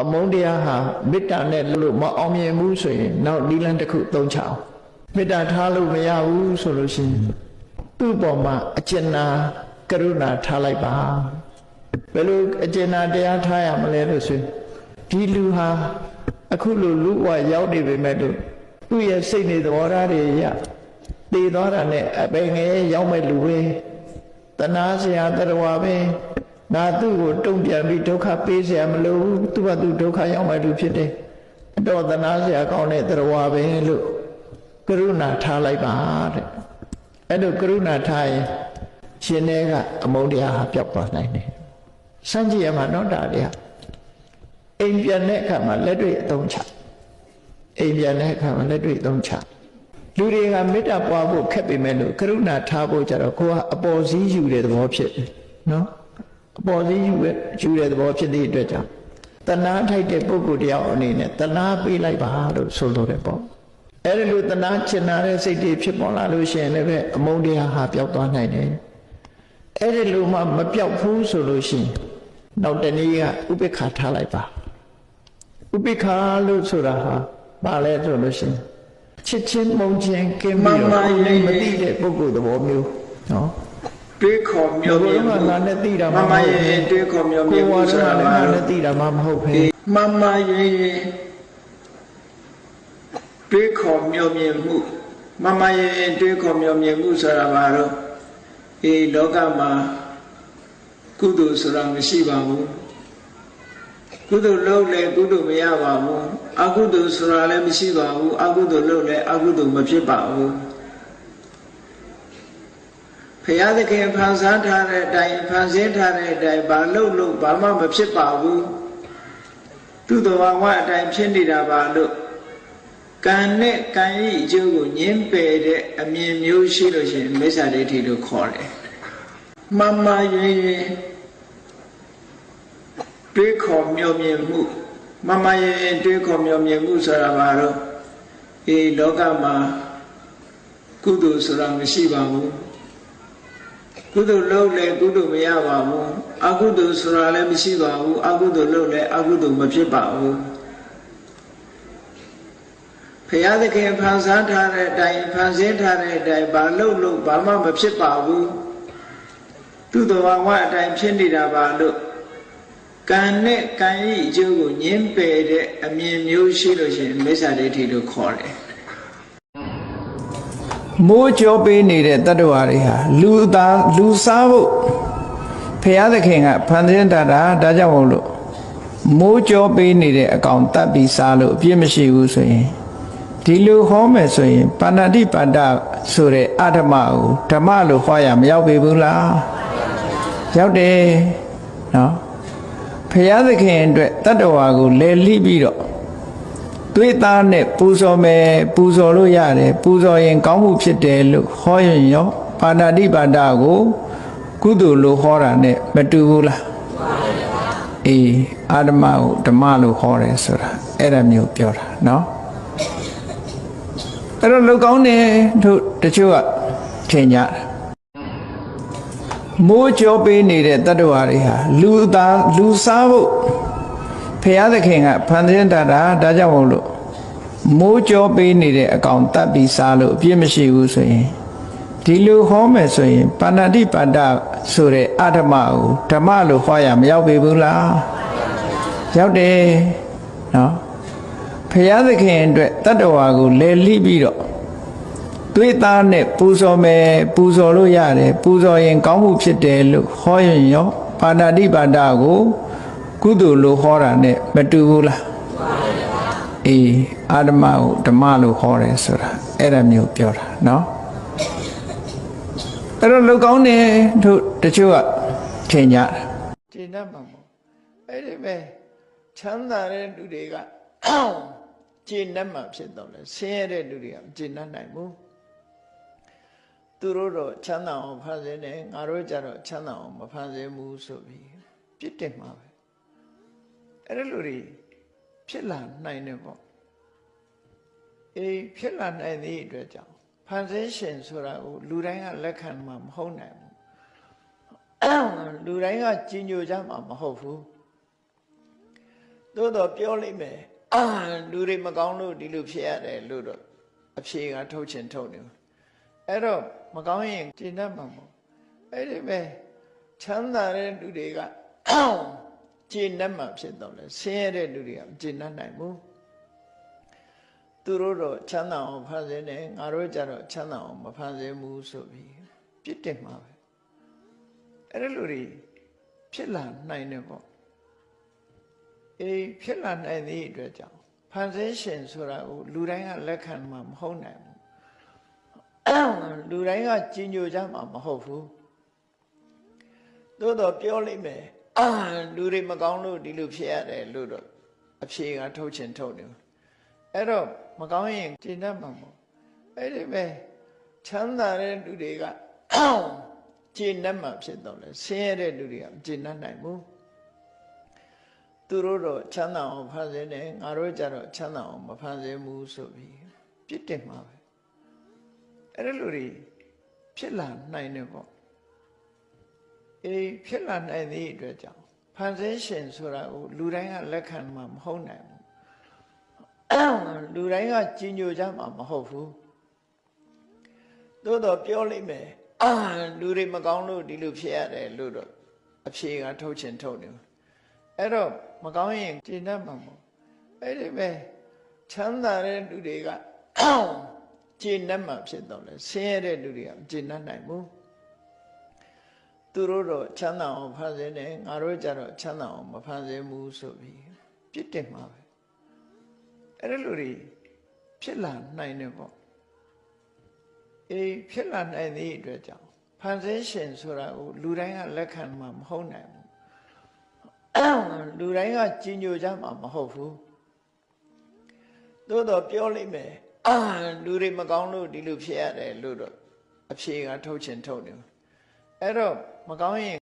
အမုန်းတရားဟာမေတ္တာနဲ့လို့မအောင်မြင်ဘူးဆိုရင်နောက်ဒီလန်းတစ်ခုသုံးချအောင်မေတ္တာထားလို့မရဘူးဆိုလို့ရှိရင်သူ့ပေါ်မှာအကျဉ်းနာကရုဏာထားလိုက်ပါဘယ်လိုအကျဉ်းနာတရားထားရမလဲလို့ဆိုရင်ဒီလူဟာအခုလိုလူဘဝရောက်နေပေမဲ့လို့သူ့ရဲ့စိတ်နေသဘောထားတွေရတည်သွားတာနဲ့အပင်ငယ်ရောက်မဲ့လူပဲတနာစရာတရားပဲ ငါသူ့ကိုတုံ့ပြန်ပြီးဒုက္ခပေးเสียမလို့သူ့ဘာသူဒုက္ခရောက်မဲ့လူဖြစ်တယ်အတော်တနာစရာကောင်းတဲ့တရားပဲလို့ကရုဏာထားလိုက်ပါတဲ့အဲ့လိုကရုဏာထားရင်ရှင်ထဲကအမုန်းတရားဟာပျောက်သွားနိုင်တယ်စမ်းကြည့်ရမှာတော့ဒါတွေကအိမ်ပြန်တဲ့အခါမှာလက်တွေ့အသုံးချအိမ်ပြန်တဲ့အခါမှာလက်တွေ့အသုံးချလူတွေကမေတ္တာပွားဖို့ခက်ပေမဲ့လို့ကရုဏာထားဖို့ကြတော့ကိုကအပေါ်စည်းယူတဲ့သဘောဖြစ်တယ်နော် အပေါ်စည်းယူတဲ့ယူတဲ့သဘောဖြစ်တဲ့အတွက်ကြောင့်တဏှာထိုက်တဲ့ပုဂ္ဂိုလ်တယောက်အနေနဲ့တဏှာပေးလိုက်ပါလို့ဆိုလိုတယ်ပေါ့အဲ့ဒီလိုတဏှာချင်နာတဲ့စိတ်တွေဖြစ်ပေါ်လာလို့ရှိရင်လည်းပဲအမုန်းတရားဟာပျောက်သွားနိုင်တယ်အဲ့ဒီလိုမှမပျောက်ဘူးဆိုလို့ရှိရင်နောက်တနည်းကဥပိ္ပခာထားလိုက်ပါဥပိ္ပခာလို့ဆိုတာဟာဘာလဲဆိုလို့ရှိရင်ချစ်ချင်းမုန်းချင်းကင်းပြီးတော့ကိုယ်လည်းမသိတဲ့ပုဂ္ဂိုလ်သဘောမျိုးနော် တွေးခေါ်မျောဘုမြင်ရားကငါနဲ့သိတာမမှမမဟုတ်ရဲ့ဘူးတွေးခေါ်မျောမြကိုင်ယ်ဝါမှုဒဆိုတာကလည်းပါငါနဲ့သိတာမှမဟုတ်ပဲမမရဲ့တွေးခေါ်မျောမြင်မှုမမရဲ့တွေးခေါ်မျောမြင်မှုဆိုတာဘာတော့အေးလောကမှာကုသိုလ်ဆိုတာမရှိပါဘူးကုသိုလ်လုပ်လဲကုသိုလ်မရပါဘူးအကုသိုလ်ဆိုတာလည်းမရှိပါဘူးအကုသိုလ်လုပ်လဲအကုသိုလ်မဖြစ်ပါဘူး ဖရာသခင်ဖန်ဆန်းထားတဲ့အတိုင်းဖန်ဆင်းထားတဲ့အတိုင်းဘာလို့လို့ဘာမှမဖြစ်ပါဘူးသူ့တော်ဘာဝအတိုင်းဖြစ်နေတာပါလို့ကံနဲ့ကံဤအကျိုးကိုညှင်းပယ်တဲ့အမြင်မျိုးရှိလို့ရှိရင်မိစ္ဆာဒိဋ္ဌိလို့ခေါ်တယ်မမရွေရွေတွေးခေါ်မျောမြင်မှုမမရဲ့တွေးခေါ်မျောမြင်မှုဆိုတာဘာတော့အေးလောကမှာကုသိုလ်ဆိုတာမရှိပါဘူး ကုသိုလ်လုပ်လဲကုသိုလ်မရပါဘူးအကုသိုလ်ဆိုတာလည်းမရှိပါဘူးအကုသိုလ်လုပ်လဲအကုသိုလ်မဖြစ်ပါဘူးဖရာသခင်ဖန်ဆန်းထားတဲ့အတိုင်းဖန်ဆင်းထားတဲ့အတိုင်းဘာလုပ်လို့ဘာမှမဖြစ်ပါဘူးသူ့တော်ဝအတိုင်းဖြစ်နေတာပါလို့ကံနဲ့ကံဤအကျိုးကိုညှင်းပယ်တဲ့အမြင်မျိုးရှိလို့ရှိရင်မိစ္ဆာဒိဋ္ဌိလို့ခေါ်တယ် မိုးကြောပေးနေတဲ့တတ္တဝါတွေဟာလူသားလူစားဖို့ဖရာသခင်ကဖန်ဆင်းတာတာဒါကြောင့်မို့လို့မိုးကြောပေးနေတဲ့အကောင်တတ်ပြီးစားလို့အပြစ်မရှိဘူးဆိုရင်ဒီလိုဟောမယ်ဆိုရင်ပါဏာတိပါဒဆိုတဲ့အဓမ္မကိုဓမ္မလို့ဟောရမရောက်ပေဘူးလားရောက်တယ်နော်ဖရာသခင်အတွက်တတ္တဝါကိုလဲလိပြီးတော့ သွေးသားနဲ့ပူဇော်မယ်ပူဇော်လို့ရတယ်ပူဇော်ရင်ကောင်းမှုဖြစ်တယ်လို့ဟောရင်ရောပါဏာတိပါဒကိုကုသိုလ်လို့ဟောတာနဲ့မတူဘူးလားအေးအာဓမ္မကိုဓမ္မလို့ဟောတယ်ဆိုတာအဲ့ဒါမျိုးပြောတာเนาะအဲ့တော့လူကောင်းတယ်တို့တချို့ကထင်ကြတယ်မိုးကြောပေးနေတဲ့တတ္တဝါတွေဟာလူသားလူစားဖို့ ဖရာသခင်ကဖန်ဆင်းတာတာဒါကြောင့်မို့လို့မိုးကြောပေးနေတဲ့အကောင်တတ်ပြီးစားလို့အပြစ်မရှိဘူးဆိုရင်ဒီလိုဟောမယ်ဆိုရင်ပါဏာတိပါဒဆိုတဲ့အဓမ္မကိုဓမ္မလို့ဟောရမရောက်ပေဘူးလားရောက်တယ်နော်ဖရာသခင်အတွက်တတ္တဝါကိုလဲလိပြီးတော့သွေးသားနဲ့ပူဇော်မယ်ပူဇော်လို့ရတယ်ပူဇော်ရင်ကောင်းမှုဖြစ်တယ်လို့ဟောရင်ရောပါဏာတိပါဒကို ကုသိုလ်လို့ဟောတာနဲ့မတူဘူးလားအေးအာဓမ္မကိုဓမ္မလို့ဟောတယ်ဆိုတာအဲ့ဒါမျိုးပြောတာเนาะအဲ့တော့လူကောင်းတယ်တို့တချို့ကထင်ကြတယ်ထင်တတ်မှာမဟုတ်အဲ့ဒီပဲချမ်းသာတဲ့လူတွေကကျင့်တတ်မှာဖြစ်တော့လေဆင်းရဲတဲ့လူတွေကမကျင့်တတ်နိုင်ဘူးသူတို့တော့ချမ်းသာအောင်ဖန်ဆင်းတယ်ငါတို့ကြတော့ချမ်းသာအောင်မဖန်ဆင်းဘူးဆိုပြီးပြစ်တင်မှာပဲ အဲ့ဒီလိုတွေဖြစ်လာနိုင်တယ်ပေါ့အေးဖြစ်လာနိုင်သည့်အတွက်ကြောင့်ဖန်ဆင်းရှင်ဆိုတာကိုလူတိုင်းကလက်ခံမှာမဟုတ်နိုင်ဘူးလူတိုင်းကကြီးညိုကြမှာမဟုတ်ဘူးသို့တော့ပြောလိမ့်မယ်အာလူတွေမကောင်းလို့ဒီလိုဖြစ်ရတယ်လို့တော့အဖြေကထုတ်ချင်ထုတ်နေမှာအဲ့တော့မကောင်းရင်ကျင့်တတ်မှာမဟုတ်အဲ့ဒီပဲချမ်းသာတဲ့လူတွေက ကျင့်တတ်မှာဖြစ်တော့လေဆင်းရဲတဲ့လူတွေကမကျင့်တတ်နိုင်ဘူးသူတို့တော့ချမ်းသာအောင်ဖန်ဆင်းတယ်ငါတို့ကြတော့ချမ်းသာအောင်မဖန်ဆင်းဘူးဆိုပြီးပြစ်တင်မှာပဲအဲ့ဒီလူတွေဖြစ်လာနိုင်တယ်ပေါ့အေးဖြစ်လာနိုင်သည့်အတွက်ကြောင့်ဖန်ဆင်းရှင်ဆိုတာကိုလူတိုင်းကလက်ခံမှာမဟုတ်နိုင်ဘူးလူတိုင်းကကြည်ညိုကြမှာမဟုတ်ဘူးသို့တော့ပြောလိမ့်မယ် အာလူတွေမကောင်းလို့ဒီလိုဖြစ်ရတယ်လို့တော့အဖြေကထုတ်ချင်ထုတ်နေမှာအဲ့တော့မကောင်းရင်ကျင့်တတ်မှာမဟုတ်အဲ့ဒီပဲချမ်းသာတဲ့လူတွေကကျင့်တတ်မှာဖြစ်တော့လေဆင်းရဲတဲ့လူတွေကမကျင့်တတ်နိုင်ဘူးသူတို့တော့ချမ်းသာအောင်ဖန်ဆင်းတယ်ငါတို့ကြတော့ချမ်းသာအောင်မဖန်ဆင်းဘူးဆိုပြီးပြစ်တင်မှာပဲအဲ့ဒီလူတွေဖြစ်လာနိုင်တယ်ပေါ့ အေးဖြစ်လာနိုင်သည့်အတွက်ကြောင့်ဖန်ဆင်းရှင်ဆိုတာကိုလူတိုင်းကလက်ခံမှာမဟုတ်နိုင်ဘူးလူတိုင်းကကြည်ညိုကြမှာမဟုတ်ဘူးသို့တော့ပြောလိမ့်မယ်အာလူတွေမကောင်းလို့ဒီလိုဖြစ်ရတယ်လို့တော့အဖြေကထုတ်ချင်ထုတ်နေမှာအဲ့တော့မကောင်းရင်ကျင့်တတ်မှာမဟုတ်အဲ့ဒီပဲချမ်းသာတဲ့လူတွေကကျင့်တတ်မှာဖြစ်တော့လေဆင်းရဲတဲ့လူတွေကမကျင့်တတ်နိုင်ဘူး သူတို့တော့ချမ်းသာအောင်ဖန်ဆင်းတယ်ငါတို့ကြတော့ချမ်းသာအောင်မဖန်ဆင်းဘူးဆိုပြီးပြစ်တင်မှာပဲအဲ့ဒီလူတွေဖြစ်လာနိုင်တယ်ပေါ့အေးဖြစ်လာနိုင်သည့်အတွက်ကြောင့်ဖန်ဆင်းရှင်ဆိုတာကိုလူတိုင်းကလက်ခံမှာမဟုတ်နိုင်ဘူးလူတိုင်းကကြည်ညိုကြမှာမဟုတ်ဘူးသို့တော့ပြောလိမ့်မယ်အာလူတွေမကောင်းလို့ဒီလိုဖြစ်ရတယ်လို့တော့အဖြေကထုတ်ချင်ထုတ်နေမှာ အဲ့တော့မကောင်းရင်